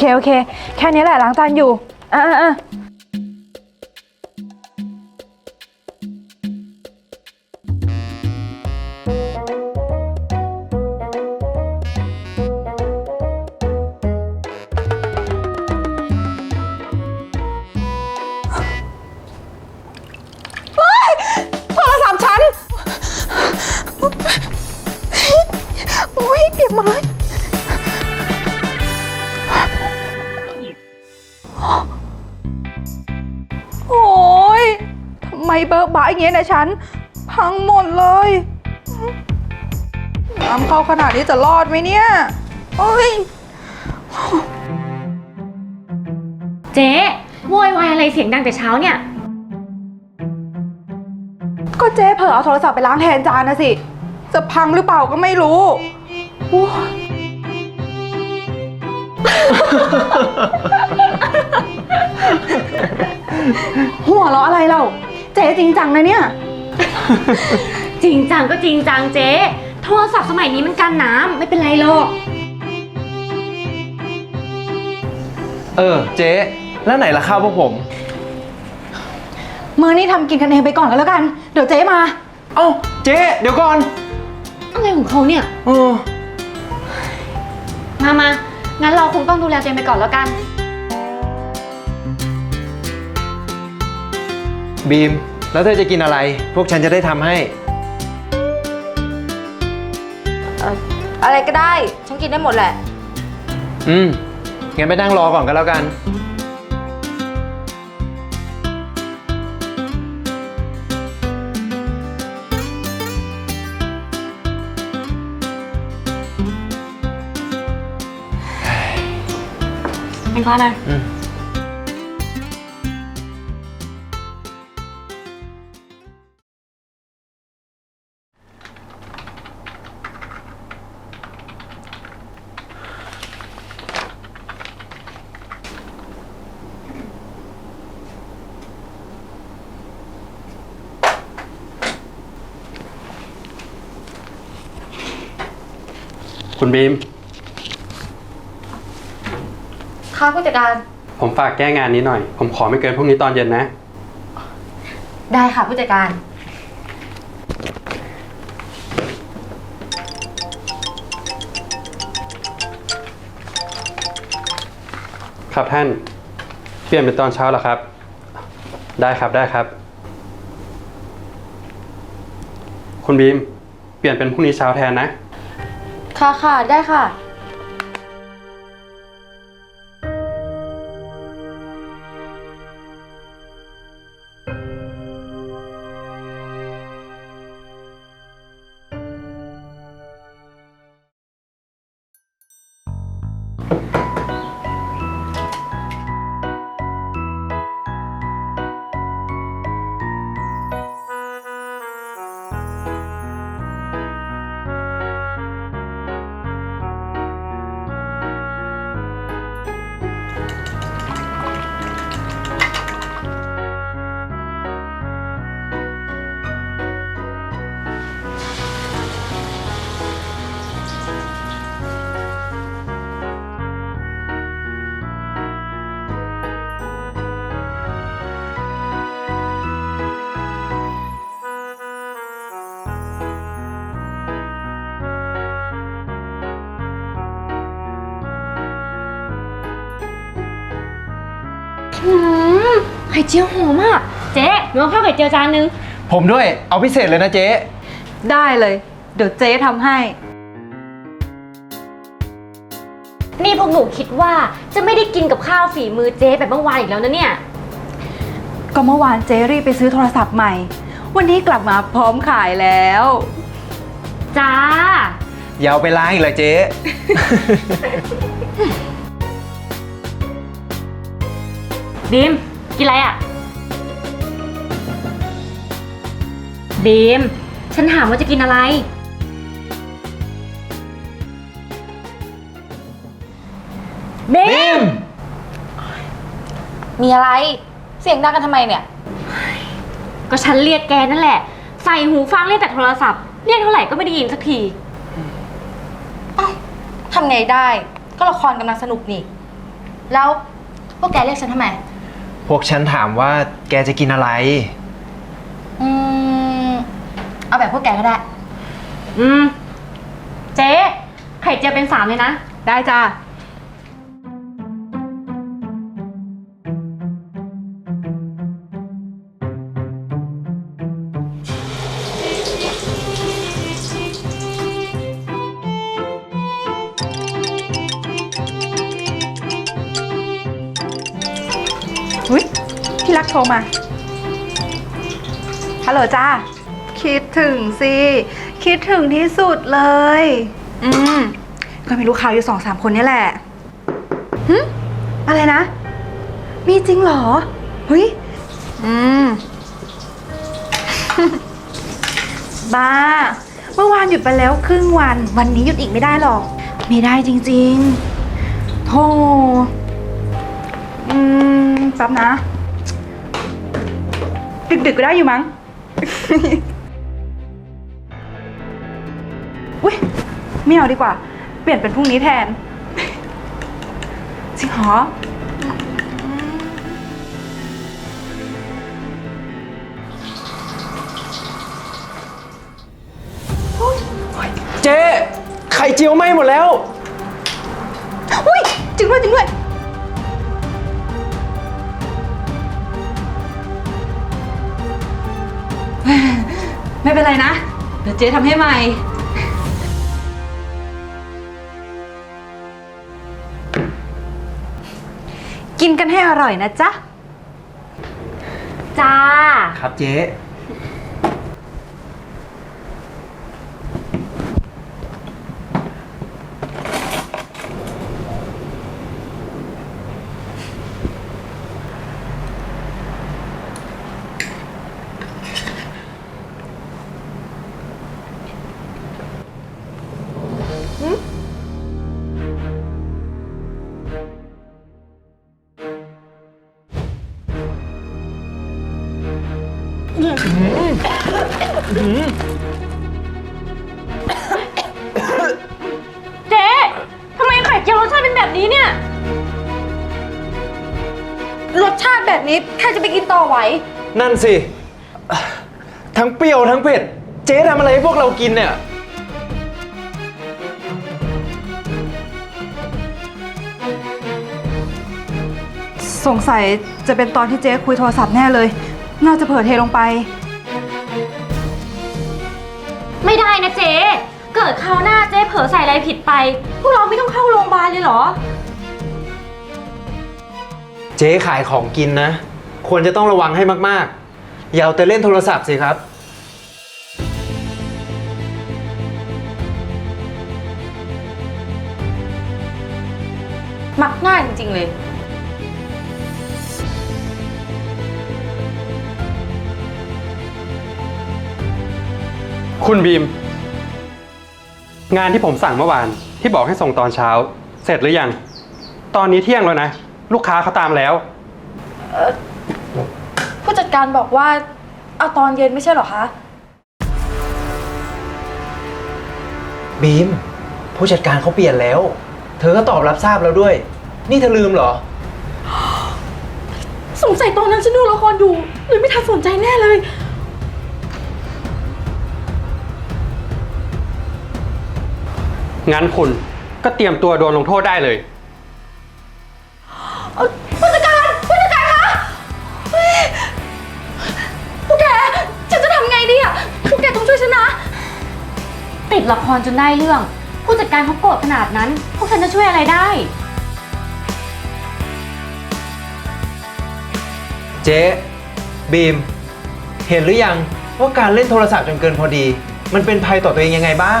เคโอเค แค่นี้แหละล้างจานอยู่ อะอะ เบิกบะอย่างเงี้ยเนะฉัน พังหมดเลยน้ำเข้าขนาดนี้จะรอดไหมเนี่ยโอ้ยเจ๊โวยวายอะไรเสียงดังแต่เช้าเนี่ย ก็เจ๊เผลอเอาโทรศัพท์ไปล้างแทนจานนะสิ จะพังหรือเปล่าก็ไม่รู้โอ้ยหัวเราะอะไรเราเจ๊จริงจังนะเนี่ย จริงจังก็จริงจังเจ๊ โทรศัพท์สมัยนี้มันกันน้ำไม่เป็นไรหรอก เออ เจ๊ แล้วไหนล่ะข้าวพวกผม มือนี่ทำกินกันเองไปก่อนก็แล้วกัน เดี๋ยวเจ๊มา เอ้า เจ๊ เดี๋ยวก่อน อะไรของเขาเนี่ย เออ มามางั้นเราคงต้องดูแลตัวเองไปก่อนแล้วกัน บีม แล้วเธอจะกินอะไร พวกฉันจะได้ทำให้อะไรก็ได้ ฉันกินได้หมดแหละ อืม งั้นไปนั่งรอก่อนก็แล้วกันเป็นก้อนนะอืม คุณบีม ค่ะผู้จัดการผมฝากแก้งานนี้หน่อย ผมขอไม่เกินพรุ่งนี้ตอนเย็นนะ ได้ค่ะผู้จัดการ ครับท่าน เปลี่ยนเป็นตอนเช้าเหรอครับ ได้ครับได้ครับ คุณบีม เปลี่ยนเป็นพรุ่งนี้เช้าแทนนะ ค่ะค่ะได้ค่ะ อืมไข่เจียวหอมอะ เจ๊หนูเอาข้าวไข่เจียวจานนึง ผมด้วย เอาพิเศษเลยนะเจ๊ได้เลย เดี๋ยวเจ๊ทำให้ นี่พวกหนูคิดว่าจะไม่ได้กินกับข้าวฝีมือเจ๊แบบเมื่อวานอีกแล้วนะเนี่ย ก็เมื่อวานเจ๊รีบไปซื้อโทรศัพท์ใหม่วันนี้กลับมาพร้อมขายแล้ว จ้า อย่าเอาไปล้างอีกเลยเจ๊ บีมกินอะไรอะบีมฉันถามว่าจะกินอะไร บีม มีอะไร เสียงดังกันทำไมเนี่ย ก็ฉันเรียกแกนั่นแหละ ใส่หูฟังเรียกแต่โทรศัพท์ เรียกเท่าไหร่ก็ไม่ได้ยินสักทีทำไงได้ ก็ละครกำลังสนุกนี่ แล้วพวกแกเรียกฉันทำไม พวกฉันถามว่าแกจะกินอะไร อืม เอาแบบพวกแกก็ได้ อืม เจ๊ ไข่เจียวเป็นสามเลยนะ ได้จ้า ที่รักโทรมา ฮัลโหลจ้า คิดถึงสิ คิดถึงที่สุดเลย อืม ก็มีลูกค้าอยู่สองสามคนนี่แหละหึอะไรนะ มีจริงเหรอเฮ้ย อืม บ้า เมื่อวานหยุดไปแล้วครึ่งวัน วันนี้หยุดอีกไม่ได้หรอก ไม่ได้จริง ๆโธ่อืมแป๊บนะ ดึกๆก็ได้อยู่มั้ง อุ้ยไม่เอาดีกว่า เปลี่ยนเป็นพรุ่งนี้แทน จริงเหรอ เจ๊ไข่เจียวไหม้หมดแล้ว อุ้ยจริงด้วยจริงด้วย ไม่เป็นไรนะ เดี๋ยวเจ๊ทำให้ใหม่ กินกันให้อร่อยนะจ๊ะ จ้า ครับเจ๊ เจ๊ทำไมไข่เจียวรสชาติเป็นแบบนี้เนี่ย รสชาติแบบนี้ใครจะไปกินต่อไหว นั่นสิ ทั้งเปรี้ยวทั้งเผ็ด เจ๊ทำอะไรให้พวกเรากินเนี่ย สงสัยจะเป็นตอนที่เจ๊คุยโทรศัพท์แน่เลย น่าจะเผลอเทลงไป ไม่ได้นะเจ๊ เกิดคราวหน้าเจ๊เผลอใส่อะไรผิดไป พวกเราไม่ต้องเข้าโรงพยาบาลเลยเหรอ เจ๊ขายของกินนะ ควรจะต้องระวังให้มากๆ อย่าเอาแต่เล่นโทรศัพท์สิครับ มักง่ายจริงๆเลย คุณบีม งานที่ผมสั่งเมื่อวานที่บอกให้ส่งตอนเช้า เสร็จหรือยัง ตอนนี้เที่ยงแล้วนะ ลูกค้าเขาตามแล้วผู้จัดการบอกว่าเอาตอนเย็นไม่ใช่เหรอคะ บีม ผู้จัดการเขาเปลี่ยนแล้ว เธอก็ตอบรับทราบแล้วด้วย นี่เธอลืมเหรอ สงสัยตอนนั้นฉันดูละครอยู่เลยไม่ทันสนใจแน่เลย งั้นคุณก็เตรียมตัวโดนลงโทษได้เลยผู้จัดการผู้จัดการคะเฮ้ยพวกแก ฉันจะทำไงดีอะพวกแกต้องช่วยฉันนะ ติดละครจนได้เรื่อง ผู้จัดการเขาโกรธขนาดนั้น พวกฉันจะช่วยอะไรได้ เจ๊บีม เห็นหรือยังว่าการเล่นโทรศัพท์จนเกินพอดี มันเป็นภัยต่อตัวเองยังไงบ้าง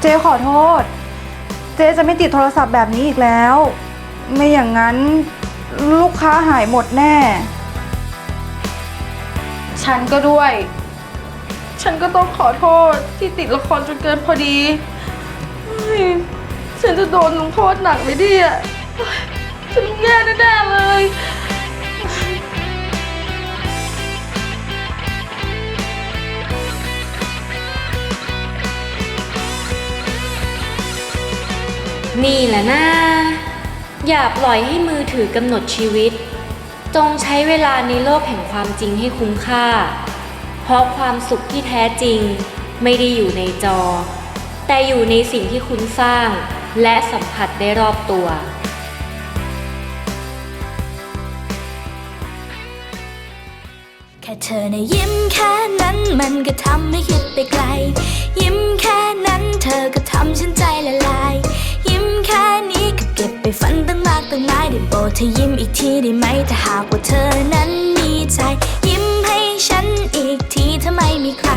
เจ๊ขอโทษ เจ๊จะไม่ติดโทรศัพท์แบบนี้อีกแล้ว ไม่อย่างนั้นลูกค้าหายหมดแน่ ฉันก็ด้วย ฉันก็ต้องขอโทษที่ติดละครจนเกินพอดีเฮ้ยฉันจะโดนลงโทษหนักไหมเนี่ยเฮ้ยฉันต้องแย่แน่ๆเลย นี่แหละนะอย่าปล่อยให้มือถือกำหนดชีวิต จงใช้เวลาในโลกแห่งความจริงให้คุ้มค่า เพราะความสุขที่แท้จริงไม่ได้อยู่ในจอ แต่อยู่ในสิ่งที่คุณสร้าง และสัมผัสได้รอบตัวแค่เธอในะยิ้มแค่นั้นมันก็ทำให้คิดไปไกล ยิ้มแค่นั้นเธอก็ทำฉันใจละลาย ฝันตั้งมากตั้งหลายได้โปรดเธอยิ้มอีกทีได้ไหมถ้าหากว่าเธอนั้นมีใจ ยิ้มให้ฉันอีกทีถ้าไม่มีใคร